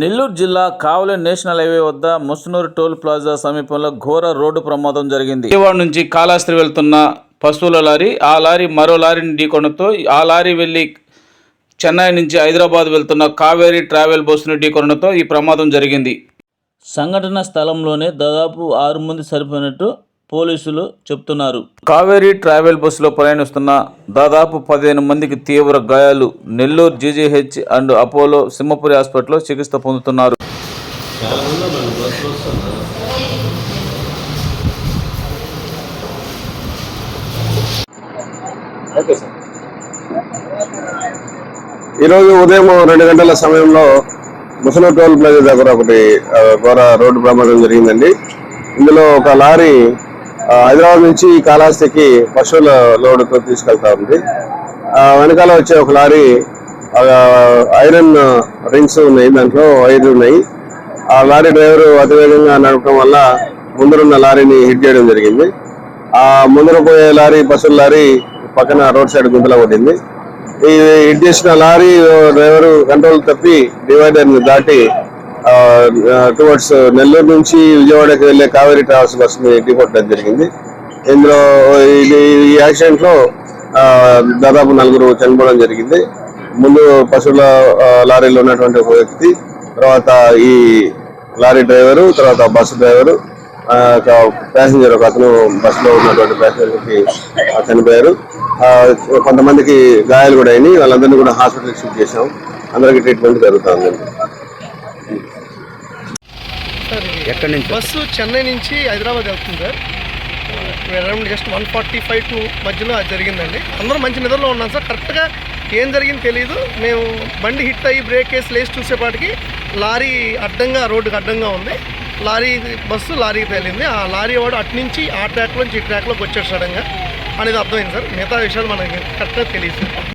నెల్లూరు జిల్లా కావలి national highway వద్ద Musunuru toll plaza సమీపంలో ఘోర రోడ్డు ప్రమాదం జరిగింది. విజయవాడ నుంచి కాళహస్తి వెళ్తున్న పశువుల లారీ ఆ లారీ మరో లారీని ఢీకొనతో ఆ లారీ వెళ్ళి చెన్నై నుంచి హైదరాబాద్ వెళ్తున్న కావేరీ ట్రావెల్ బస్సును ఢీకొనడంతో ఈ ప్రమాదం జరిగింది. సంఘటన స్థలంలోనే దాదాపు ఆరు మంది సరిపోయినట్టు పోలీసులు చెప్తున్నారు. కావేరీ ట్రావెల్ బస్సులో ప్రయాణిస్తున్న దాదాపు పదిహేను మందికి తీవ్ర గాయాలు. Nellore GGH and Apollo Simhapuri హాస్పిటల్లో చికిత్స పొందుతున్నారు. ఈరోజు ఉదయం రెండు గంటల సమయంలో ముసలి టోల్ ప్లాజా దగ్గర ఒకటి ఘోర రోడ్డు ప్రమాదం జరిగిందండి. ఇందులో ఒక లారీ హైదరాబాద్ నుంచి కాళహస్తికి పశువుల లోడ్ తీసుకెళ్తా ఉంది. వెనకాల వచ్చే ఒక లారీ ఐరన్ రింగ్స్ ఉన్నాయి దాంట్లో ఐదు ఉన్నాయి. ఆ లారీ డ్రైవర్ అతివేగంగా నడపడం వల్ల ముందరున్న లారీని హిట్ చేయడం జరిగింది. ఆ ముందర పోయే లారీ బస్సుల లారీ పక్కన రోడ్ సైడ్ గుంతలో పడింది ఈ హిట్ చేసిన లారీ డ్రైవరు కంట్రోల్ తప్పి డివైడర్ని దాటి టువర్డ్స్ uh, నెల్లూరు నుంచి విజయవాడకి వెళ్ళే కావేరీ ట్రావెల్స్ బస్సుని ని ఢీకొట్టడం జరిగింది. ఇందులో ఇది ఈ యాక్సిడెంట్లో దాదాపు నలుగురు చనిపోవడం జరిగింది. ముందు పశువుల లారీలో ఉన్నటువంటి ఒక వ్యక్తి తర్వాత ఈ లారీ డ్రైవరు తర్వాత బస్సు డ్రైవరు ఆ, ప్యాసింజర్ ఒక అతను బస్సులో ఉన్నటువంటి ప్యాసింజర్కి చనిపోయారు. కొంతమందికి గాయాలు కూడా అయినాయి. వాళ్ళందరినీ కూడా హాస్పిటల్ షిఫ్ట్ చేశాం. అందరికీ ట్రీట్మెంట్ జరుగుతుంది సార్ ఇది ఎక్కడి నుంచి? బస్సు చెన్నై నుంచి హైదరాబాద్ వెళ్తుంది sir. Around just one forty five to మధ్యలో అది జరిగిందండి. అందరూ మంచి నిద్రలో ఉన్నాం సార్. కరెక్ట్గా ఏం జరిగింది తెలియదు మేము బండి హిట్ అయ్యి బ్రేక్ వేసి లేచి చూసేపాటికి లారీ అడ్డంగా రోడ్డుకి అడ్డంగా ఉంది. లారీ బస్సు లారీకి తేలింది ఆ లారీ వాడు అటు నుంచి ఆ ట్రాక్ నుంచి ఈ ట్రాక్లోకి వచ్చాడు సడన్గా అనేది అర్థమైంది సార్. మిగతా విషయాలు మనకి కరెక్ట్గా తెలియదు సార్.